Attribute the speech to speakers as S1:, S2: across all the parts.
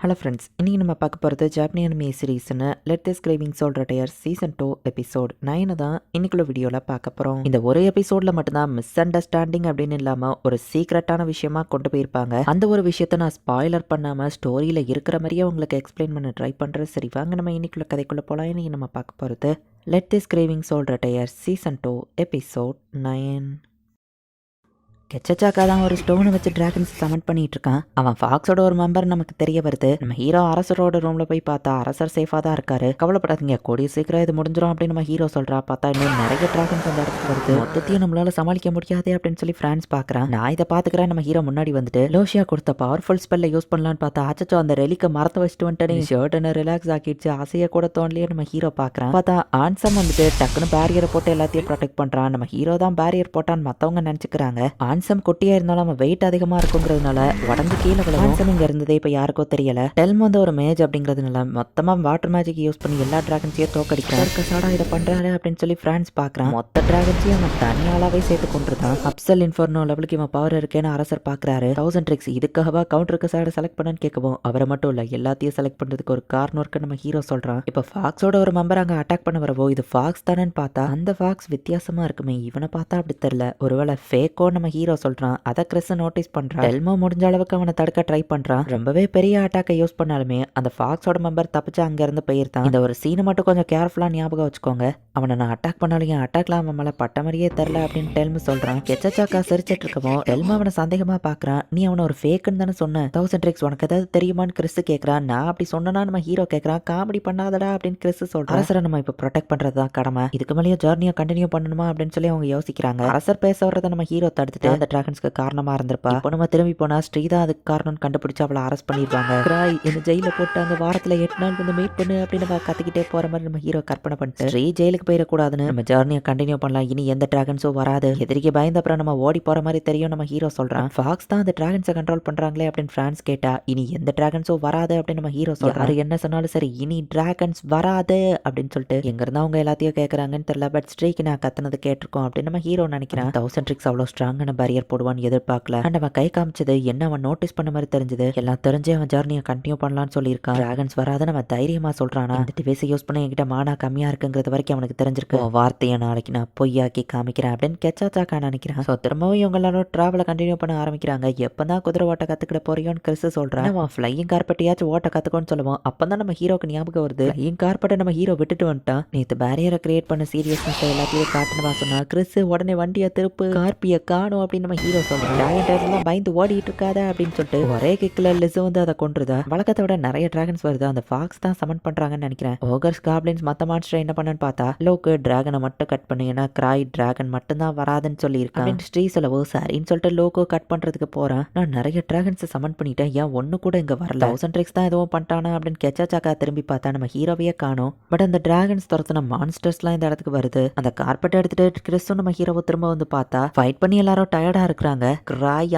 S1: Hello friends இன்றைக்கி நம்ம பார்க்க போகிறது Japanese anime சீரீஸ்னு let this grieving soldier tire season two episode nine தான் இன்னைக்குள்ள வீடியோவில் பார்க்க போகிறோம் இந்த ஒரு எபிசோடில் மட்டும்தான் மிஸ் அண்டர்ஸ்டாண்டிங் அப்படின்னு இல்லாமல் ஒரு சீக்ரெட்டான விஷயமா கொண்டு போயிருப்பாங்க. அந்த ஒரு விஷயத்த நான் ஸ்பாய்லர் பண்ணாமல் ஸ்டோரியில் இருக்கிற மாதிரியே உங்களுக்கு எக்ஸ்பிளைன் பண்ண ட்ரை பண்ணுறேன் சரி வாங்க நம்ம இன்னைக்குள்ள கதைக்குள்ளே போகலாம் இன்னைக்கு நம்ம பார்க்க போகிறது let this grieving soldier tire season two episode nine கெச்சச்சாக்கா தான் ஒரு ஸ்டோனை வச்சு டிராகன்ஸ் சமன் பண்ணிட்டு இருக்கான் அவன் ஃபாக்ஸோட ஒரு மெம்பர் நமக்கு தெரிய வருது. நம்ம ஹீரோ அரசரோட ரூம்ல போய் பார்த்தா அரசர் சேஃபா தான் இருக்காரு. கவலைப்படாதீங்க கூடிய சீக்கிரம் இது முடிஞ்சிடும் அப்படின்னு நம்ம ஹீரோ சொல்றா. பார்த்தா இன்னும் நிறைய டிராகன்ஸ் அந்த இடத்துக்கு வருது. மொத்தத்தையும் நம்மளால சமாளிக்க முடியாது அப்படின்னு சொல்லி பிரான்ஸ் பாக்குறான். நான் இதை பாத்துக்கிறேன் நம்ம ஹீரோ முன்னாடி வந்துட்டு. லோஷியா கொடுத்த பவர்ஃபுல் ஸ்பெல்ல யூஸ் பண்ணலான்னு பார்த்தா அச்சச்சோ அந்த ரெலிக்க மரத்தை வச்சுட்டு வந்துட்டு ஷர்ட் ரிலாக்ஸ் ஆக்கிடுச்சு. ஆசையை கூட தோணலையே நம்ம ஹீரோ பாக்குறான். பார்த்தா ஆன்சம் வந்துட்டு டக்குன்னு பேரியரை போட்டு எல்லாத்தையும் ப்ரொடெக்ட் பண்றான். நம்ம ஹீரோ தான் பேரியர் போட்டான்னு மத்தவங்க நினைச்சுக்கிறாங்க. ஆன்சம் குட்டியா இருந்தாலும் அவன் வெயிட் அதிகமா இருக்குங்கிறதுனால உடம்பு கீழே விழும் ஆன்சம் இங்க இருந்ததே இப்ப யாருக்கோ தெரியல. டெல்ம் வந்து ஒரு மேஜ் அப்படிங்கிறதுனால மொத்தமா வாட்டர் மேஜிக் யூஸ் பண்ணி எல்லா டிராகன்ஸையும் தோக்கடிக்கிறான். கசாடா இதை பண்றாரு அப்படின்னு சொல்லி பிரான்ஸ் பாக்குறான் மொத்த டிராகன்ஸையும் அவன் தனியாளாவே சேர்த்து கொண்டிருந்தான் அப்சல் இன்ஃபர்னோ லெவலுக்கு இவன் பவர் இருக்கேன்னு அரசர் பாக்குறாரு தௌசண்ட் ட்ரிக்ஸ் இதுக்காகவா கவுண்டருக்கு சைடு செலக்ட் பண்ணன்னு கேட்கவும் அவரை மட்டும் இல்ல எல்லாத்தையும் செலக்ட் பண்றதுக்கு ஒரு காரணம் இருக்கு நம்ம ஹீரோ சொல்றான். இப்ப ஃபாக்ஸோட ஒரு மெம்பர் அங்க அட்டாக் பண்ண வரவோ இது ஃபாக்ஸ் தானேன்னு பார்த்தா அந்த ஃபாக்ஸ் வித்தியாசமா இருக்குமே இவனை பார்த்தா அப்படி தெரியல. ஒருவேளை ஃபேக்கோ நம்ம ஹீரோ சொல்றான். அதை கிறிஸ் நோட்டீஸ் பண்றான். டெல்மோ முடிஞ்ச அளவுக்கு அவனை தடுக்க ட்ரை பண்றான். ரொம்பவே பெரிய அட்டாக்கை யூஸ் பண்ணாலுமே அந்த ஃபாக்ஸோட மெம்பர் தப்பிச்சு அங்க இருந்து போயிருந்தான். இந்த ஒரு சீனை மட்டும் கொஞ்சம் கேர்ஃபுல்லா ஞாபகம் வச்சுக்கோங்க. அவனை நான் அட்டாக் பண்ணாலும் என் அட்டாக்ல அவன் மேல பட்ட மாதிரியே தெரில அப்படின்னு டெல்மு சொல்றான். கெச்சச்சாக்கா சிரிச்சிட்டு இருக்கவோ டெல்மோ அவனை சந்தேகமா பாக்குறான். நீ அவனை ஒரு ஃபேக்குன்னு தானே சொன்ன. தௌசண்ட் ட்ரிக்ஸ் உனக்கு ஏதாவது தெரியுமான்னு கிறிஸ் கேக்குறான். நான் அப்படி சொன்னா நம்ம ஹீரோ கேக்குறான். காமெடி பண்ணாதடா அப்படின்னு கிறிஸ் சொல்றான். அரசரை நம்ம இப்ப ப்ரொடெக்ட் பண்றதுதான் கடமை. இதுக்கு மேலேயே ஜர்னியை கண்டினியூ பண்ணணுமா அப்படின்னு சொல்லி அவங்க யோசிக்கிறாங்க. அரசர் பேச வர்றதை நம்ம ஹீரோ தடுத்துட்டு அந்த டிராகன்ஸ்க்கு காரணமா இருந்திருப்பா. இப்போ நம்ம திரும்பி போனா ஸ்ரீ தான் அதுக்கு காரணம்னு கண்டுபிடிச்சு அவளை அரெஸ்ட் பண்ணிருப்பாங்க கிராய் என்ன ஜெயில போட்டு அங்க வாரத்துல எட்டு நாள் வந்து மீட் பண்ணு அப்படின்னு நம்ம கத்திக்கிட்டே போற மாதிரி நம்ம ஹீரோ கற்பனை பண்ணிட்டு ஸ்ரீ ஜெயிலுக்கு போயிடக்கூடாதுன்னு நம்ம ஜர்னியை கண்டினியூ பண்ணலாம். இனி எந்த டிராகன்ஸும் வராது. எதிரிக்கு பயந்த அப்புறம் நம்ம ஓடி போற மாதிரி தெரியும் நம்ம ஹீரோ சொல்றான். ஃபாக்ஸ் தான் அந்த டிராகன்ஸை கண்ட்ரோல் பண்றாங்களே அப்படின்னு பிரான்ஸ் கேட்டா இனி எந்த டிராகன்ஸும் வராது அப்படின்னு நம்ம ஹீரோ சொல்றாரு என்ன சொன்னாலும் சரி இனி டிராகன்ஸ் வராது அப்படின்னு சொல்லிட்டு எங்க இருந்தா அவங்க எல்லாத்தையும் கேட்கறாங்கன்னு தெரியல. பட் ஸ்ட்ரீக்கு நான் கத்துனது கேட்டிருக்கோம் அப்படின்னு நம்ம ஹீரோ நினைக்கிறேன். தௌசண்ட் ட்ரிக்ஸ் அவ்வளோ ஸ்ட்ராங்கான பேரியர் போடுவான்னு எதிர்பார்க்கல. அண்ட் அவன் கை காமிச்சது என்ன அவன் நோட்டீஸ் பண்ண மாதிரி தெரிஞ்சது? எல்லாம் தெரிஞ்சு அவன் ஜர்னியை கண்டினியூ பண்ணலாம்னு சொல்லியிருக்கான் டிராகன்ஸ் வராதுன்னு அவன் தைரியமா சொல்றானா? இந்த டிவைஸை யூஸ் பண்ண என்கிட்ட மானா கம்மியா இருக்குங்கிறது வரைக்கும் அவனுக்கு தெரிஞ்சிருக்கு. வார்த்தையை நாளைக்கு நான் பொய்யாக்கி காமிக்கிறேன் அப்படின்னு கெச்சாச்சாக்கா நினைக்கிறான். ஸோ திரும்பவும் இவங்க எல்லாரும் டிராவலை கண்டினியூ பண்ண ஆரம்பிக்கிறாங்க. எப்பதான் குதிரை ஓட்ட கத்துக்கிட போறியோன்னு கிறிஸ் சொல்றான். அவன் ஃப்ளையிங் கார்பெட்டையாச்சும் ஓட்ட கத்துக்கோன்னு சொல்லுவான் அப்பதான் நம்ம ஹீரோக்கு ஞாபகம் வருது. ஃப்ளையிங் கார்பெட்டை நம்ம ஹீரோ விட்டுட்டு வந்துட்டான். நேத்து பேரியரை கிரியேட் பண்ண சீரியஸ்னஸ் எல்லாத்தையும் காட்டணுமா சொன்னா கிறிஸ் உடனே வண்டியை திருப்பு. கார்பியை காணும் அப்படின்னு நம்ம ஹீரோ சொல்றான் டிராகன் டைஸ் பயந்து ஓடிட்டு இருக்காத அப்படின்னு சொல்லிட்டு ஒரே கிக்ல லிஸ் வந்து அதை கொண்டுருதா வழக்கத்தை விட நிறைய டிராகன்ஸ் வருது. அந்த ஃபாக்ஸ் தான் சமன் பண்றாங்கன்னு நினைக்கிறேன். ஓகர்ஸ் காப்ளின்ஸ் மத்த மாஸ்டர் என்ன பண்ணன்னு பார்த்தா லோக்கு டிராகனை மட்டும் கட் பண்ணு. ஏன்னா கிராய் டிராகன் மட்டும் தான் வராதுன்னு சொல்லியிருக்கான். ஸ்ரீ சொல்லவோ சரின்னு சொல்லிட்டு லோகோ கட் பண்றதுக்கு போறேன். நான் நிறைய டிராகன்ஸ் சமன் பண்ணிட்டேன். ஏன் ஒண்ணு கூட இங்க வரல? தௌசண்ட் ட்ரிக்ஸ் தான் எதுவும் பண்ணிட்டானா அப்படின்னு கெச்சாச்சாக்கா திரும்பி பார்த்தா நம்ம ஹீரோவையே காணும். பட் அந்த டிராகன்ஸ் துரத்துன மான்ஸ்டர்ஸ்லாம் இந்த இடத்துக்கு வருது. அந்த கார்பெட் எடுத்துட்டு கிறிஸ்தும் நம்ம ஹீரோவை திரும்ப வந்து பார்த்தா ஃபைட் பண்ணி எல்லாரும் டயர்டாக இருக்கிறாங்க. கிராய்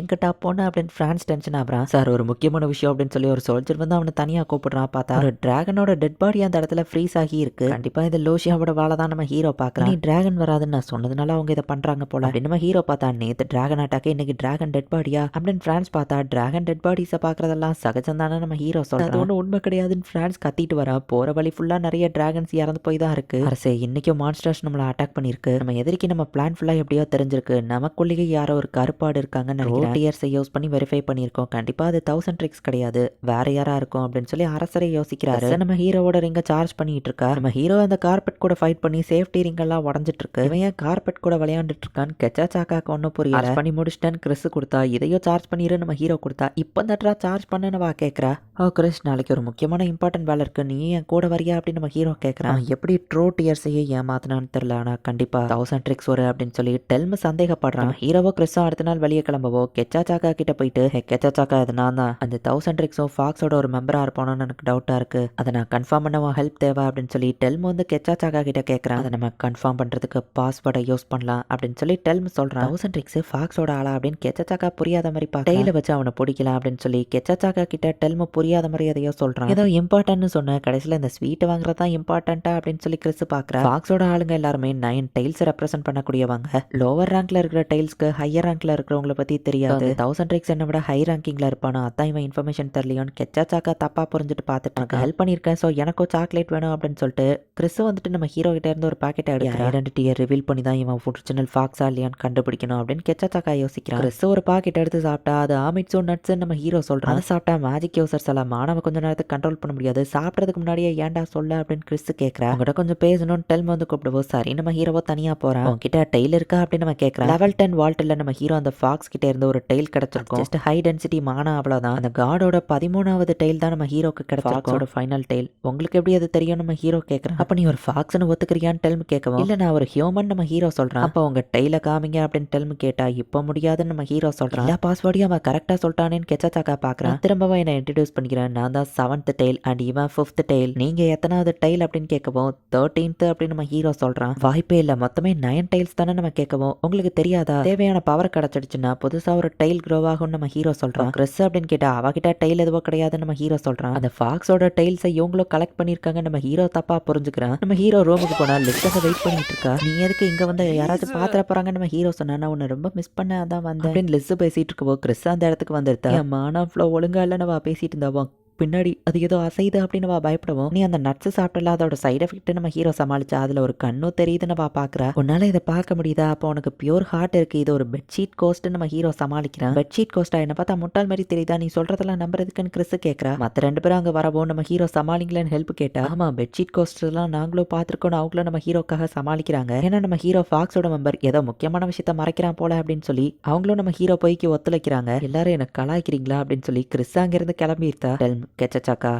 S1: எங்கிட்டா போன? அப்படின்னு ஃப்ரான்ஸ் டென்ஷன் ஆகுறான். சார் ஒரு முக்கியமான விஷயம் அப்படின்னு சொல்லி ஒரு சோல்ஜர் வந்து அவனை தனியாக கூப்பிடுறான். பார்த்தா ஒரு டிராகனோட டெட் பாடி அந்த இடத்துல ஃப்ரீஸ் ஆகி இருக்கு. கண்டிப்பாக இது லோஷியாவோட வேலை தான் நம்ம ஹீரோ பாக்குறான் நீ டிராகன் வராதுன்னு நான் சொன்னதுனால அவங்க இதை பண்ணுறாங்க போல. அப்படின்னு நம்ம ஹீரோ பார்த்தா நேற்று டிராகன் அட்டாக்கு இன்னைக்கு டிராகன் டெட் பாடியா அப்படின்னு ஃப்ரான்ஸ் பார்த்தா டிராகன் டெட் பாடிஸை பார்க்குறதெல்லாம் சகஜம் தானே நம்ம ஹீரோ சொல்கிறது ஒன்றும் உண்மை கிடையாதுன்னு ஃப்ரான்ஸ் கத்திட்டு வர. போகிற வழி ஃபுல்லாக நிறைய டிராகன்ஸ் இறந்து போய் தான் இருக்கு. அரசே இன்னைக்கும் மான்ஸ்டர்ஸ் நம்மளை அட்டாக் பண்ணியிருக்கு. நம்ம எதிரிக்கு நம்ம பிளான் ஃபுல்லாக எப்படியோ தெரிஞ்சிருக்கு. நமக்குள்ளேயே யாரோ ஒரு கருப்பாடு இருக்காங்கன்னு நினைக்கிறேன். டியர்ஸை யூஸ் பண்ணி வெரிஃபை பண்ணியிருக்கோம். கண்டிப்பா அது தௌசண்ட் ட்ரிக்ஸ் கிடையாது. வேற யாரா இருக்கும் அப்படின்னு சொல்லி அரசரை யோசிக்கிறாரு. நம்ம ஹீரோவோட ரிங்க சார்ஜ் பண்ணிட்டு இருக்கா? நம்ம ஹீரோ அந்த கார்பெட் கூட ஃபைட் பண்ணி சேஃப்டி ரிங் எல்லாம் உடஞ்சிட்டு இருக்கு. இவன் ஏன் கார்பெட் கூட விளையாண்டுட்டு இருக்கான்னு கெச்சா சாக்காக்கு ஒன்றும் புரியல. பண்ணி முடிச்சிட்டேன்னு கிறிஸ் கொடுத்தா இதையும் சார்ஜ் பண்ணிரு நம்ம ஹீரோ கொடுத்தா. இப்போ தட்டா சார்ஜ் பண்ணுன்னு வா கேட்குறா ஓ கிறிஸ் நாளைக்கு ஒரு முக்கியமான இம்பார்ட்டன்ட் வேலை இருக்கு. நீ என் கூட வரியா? அப்படின்னு நம்ம ஹீரோ கேட்குறான் எப்படி ட்ரோ டியர்ஸையே ஏமாத்தினான்னு தெரியல. ஆனால் கண்டிப்பா தௌசண்ட் ட்ரிக்ஸ் ஒரு அப்படின்னு சொல்லி டெல்மு சந்தேகப்படுறான். ஹீரோவோ கிறிஸும் அடுத்த நாள் வெளியே கிளம்பவோ கெச்சா சாக்கா கிட்ட போயிட்டு "ஹே, கெச்சா சாக்கா அது நான் தான். அந்த தௌசண்ட் ட்ரிக்ஸும் ஃபாக்ஸோட ஒரு மெம்பரா இருப்பானோன்னு எனக்கு டவுட்டா இருக்கு. அதை நான் கன்ஃபார்ம் பண்ண ஹெல்ப் தேவை? அப்படின்னு சொல்லி டெல்மு வந்து கெச்சா சாக்கா கிட்ட கேட்குறான் அதை நம்ம கன்ஃபார்ம் பண்றதுக்கு பாஸ்வேர்டை யூஸ் பண்ணலாம். அப்படின்னு சொல்லி டெல்மு சொல்றான். தௌசண்ட் ட்ரிக்ஸ் ஃபாக்ஸோட ஆளா? அப்படின்னு கெச்சா சாக்கா புரியாத மாதிரி டெய்ல வச்சு அவனை பிடிக்கலாம் அப்படின்னு சொல்லி கெச்சா சாக்கா கிட்ட டெல்மு புரியாத மாதிரி எதையோ சொல்றான். ஏதோ இம்பார்ட்டன்ட்னு சொன்ன கடைசியில் இந்த ஸ்வீட் வாங்குறது தான் இம்பார்ட்டன்ட்டா அப்படின்னு சொல்லி கிறிஸ் பார்க்குறா ஃபாக்ஸோட ஆளுங்க எல்லாருமே நைன் டைல்ஸ் ரெப்ரசென்ட் பண்ணக்கூடியவங்க. லோவர் ரேங்க்ல இருக்கிற டைல்ஸ்க்கு ஹையர் ரேங்க்ல இருக்கிறவங்கள பத்தி தெரியாது. தௌசண்ட் ட்ரிக்ஸ் என்ன விட ஹை ரேங்கிங்ல இருப்பானோ? அதான் இவன் இன்ஃபர்மேஷன் தெரியலையோன்னு கெச்சா சாக்கா தப்பா புரிஞ்சுட்டு பார்த்துட்டு எனக்கு ஹெல்ப் பண்ணியிருக்கேன். ஸோ எனக்கும் சாக்லேட் வேணும் அப்படின்னு சொல்லிட்டு கிறிஸ் வந்துட்டு நம்ம ஹீரோ கிட்ட இருந்து ஒரு பாக்கெட் எடுத்து ஐடென்டிட்டியை ரிவீல் பண்ணி தான் இவன் ஒரிஜினல் ஃபாக்ஸா இல்லையான்னு கண்டுபிடிக்கணும் அப்படின்னு கெச்சா சாக்கா யோசிக்கிறான். கிறிஸ் ஒரு பாக்கெட் எடுத்து சாப்பிட்டா அது ஆமிட்ஸோ நட்ஸ் நம்ம ஹீரோ சொல்றான். அதை சாப்பிட்டா மேஜிக் யூசர்ஸ் எல்லாம் மாணவ கொஞ்ச நேரத்துக்கு கண்ட்ரோல் பண்ண முடியாது. சாப்பிட்றதுக்கு முன்னாடியே ஏன்டா சொல்ல அப்படின்னு கிறிஸ் கேட்கறா அவங்ககிட்ட கொஞ்சம் பேசணும்னு டெல்ம் வந்து கூப்பிடுவோம் சரி. நம்ம ஹீரோவோ தனியா போறான். உன்கிட்ட டெய்ல் இருக்கா அப்படின்னு நம்ம கேட்கறோம் லெவல் டென் வால்ட்டில் நம்ம ஹீரோ அந்த ஃபாக்ஸ் கிட்ட இருந்து ஒரு டெய்ல் கிடைச்சிருக்கும். ஜஸ்ட் ஹை டென்சிட்டி மானா அவ்வளவுதான். அந்த காடோட பதிமூணாவது டெய்ல் தான் நம்ம ஹீரோக்கு கிடைச்சிருக்கோட ஃபைனல் டெய்ல் உங்களுக்கு எப்படி அது தெரியும்? நம்ம ஹீரோ கேட்கறான் அப்ப நீ ஒரு ஃபாக்ஸ்னு ஒத்துக்கிறியான்னு டெல்ம் கேட்கவும். இல்ல நான் ஒரு ஹியூமன் நம்ம ஹீரோ சொல்றான். அப்ப உங்க டெய்ல காமிங்க அப்படின்னு டெல்ம் கேட்டா இப்ப முடியாதுன்னு நம்ம ஹீரோ சொல்றான். எல்லா பாஸ்வேர்டையும் அவன் கரெக்டா சொல்லிட்டானேன்னு கெச்சாச்சாக்கா பாக்குறான். திரும்பவும் என்ன இன்ட்ரடியூஸ் பண்ணிக்கிறேன் நான் தான் செவன்த் டெய்ல் அண்ட் இவன் ஃபிஃப்த் டெய்ல் நீங்க எத்தனாவது டெய்ல் அப்படின்னு கேட்கவும் தேர்ட்டீன்த் அப்படின்னு நம்ம ஹீரோ சொல்றான். வாய்ப்பே இல்ல. மொத்தமே நயன் டைல்ஸ் தானே நம்ம கேட்கவும். உங்களுக்கு தெரியாதா? தேவையான பவர் கிடைச்சிடுச்சுன்னா புதுசா ஒரு டைல் க்ரோ ஆகும் நம்ம ஹீரோ சொல்றான் கிறிஸ் அப்படின்னு கேட்டா அவகிட்ட டைல் எதுவோ கிடையாதுன்னு நம்ம ஹீரோ சொல்றான் அந்த ஃபாக்ஸோட டைல்ஸை இவங்களும் கலெக்ட் பண்ணிருக்காங்க நம்ம ஹீரோ தப்பா புரிஞ்சுக்கிறான் நம்ம ஹீரோ ரூமுக்கு போனா லிஸ்டாக வெயிட் பண்ணிட்டு இருக்கா? நீ எதுக்கு இங்க வந்து யாராச்சும் பாத்திர போறாங்க நம்ம ஹீரோ சொன்னா நான் உன்னை ரொம்ப மிஸ் பண்ண அதான் வந்தேன். அப்படின்னு லிஸ் பேசிட்டு இருக்கவோ கிறிஸ் அந்த இடத்துக்கு வந்துருத்தா மானா ஃப்ளோ ஒழுங்கா இல்ல நம்ம பேசிட்டு இருந்தாவோ பின்னாடி அது ஏதோ அசைது அப்படின்னு வா பயப்படுவோம். நீ அந்த நட்ஸ் சாப்பிட்டல அதோட சைடு எஃபெக்ட் நம்ம ஹீரோ சமாளிச்சா? அதுல ஒரு கண்ணும் தெரியுதுன்னு வா பாக்குறா? உன்னால இதை பார்க்க முடியுதா? அப்போ உனக்கு பியூர் ஹார்ட் இருக்கு. இது ஒரு பெட்ஷீட் கோஸ்ட் நம்ம ஹீரோ சமாளிக்கிறான் பெட்ஷீட் கோஸ்டா என்ன பார்த்தா முட்டாள் மாதிரி தெரியுதா? நீ சொல்றதெல்லாம் நம்புறதுக்குன்னு கிறிஸ் கேட்கறா மத்த ரெண்டு பேரும் அங்க வரவோ நம்ம ஹீரோ சமாளிங்களேன்னு ஹெல்ப் கேட்டா ஆமா பெட்ஷீட் கோஸ்ட் எல்லாம் நாங்களும் பார்த்துருக்கோம் அவங்களும் நம்ம ஹீரோக்காக சமாளிக்கிறாங்க. ஏன்னா நம்ம ஹீரோ ஃபாக்ஸோட மெம்பர் ஏதோ முக்கியமான விஷயத்த மறைக்கிறான் போல அப்படின்னு சொல்லி அவங்களும் நம்ம ஹீரோ போய்க்கு ஒத்துழைக்கிறாங்க. எல்லாரும் எனக்கு கலாய்க்கிறீங்களா அப்படின்னு சொல்லி கிறிஸ் அங்கிருந்து கிளம்பியிருத்தா டெல் கெச்சச்சாக்கா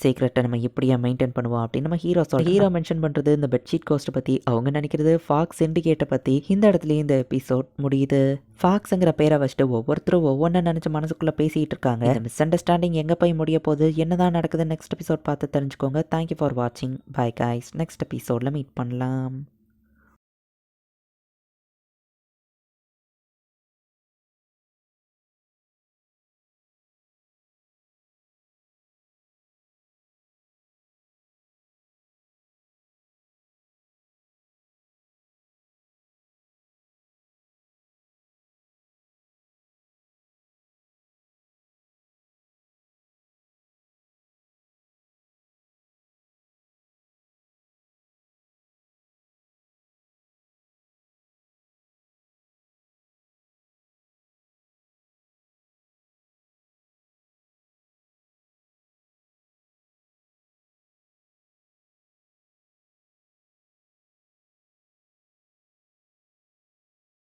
S1: சீக்ரெட்டை நம்ம இப்படியா மெயின்டைன் பண்ணுவோம் அப்படின்னு நம்ம ஹீரோ சொல்ல ஹீரோ மென்ஷன் பண்ணுறது இந்த பெட்ஷீட் கோஸ்ட்டை பற்றி அவங்க நினைக்கிறது ஃபாக்ஸ் சிண்டிகேட்டை பற்றி இந்த இடத்துலயும் இந்த எபிசோட் முடியுது. ஃபாக்ஸுங்கிற பேரை வச்சுட்டு ஒவ்வொருத்தரும் ஒவ்வொன்றை நினச்சி மனசுக்குள்ளே பேசிகிட்டு இருக்காங்க. இந்த மிஸ் அண்டர்ஸ்டாண்டிங் எங்கே போய் முடிய போகுது என்னதான் நடக்குது நெக்ஸ்ட் எபிசோட் பார்த்து தெரிஞ்சுக்கோங்க. தேங்க்யூ ஃபார் வாட்சிங் பை காய்ஸ் நெக்ஸ்ட் எபிசோடில் மீட் பண்ணலாம்.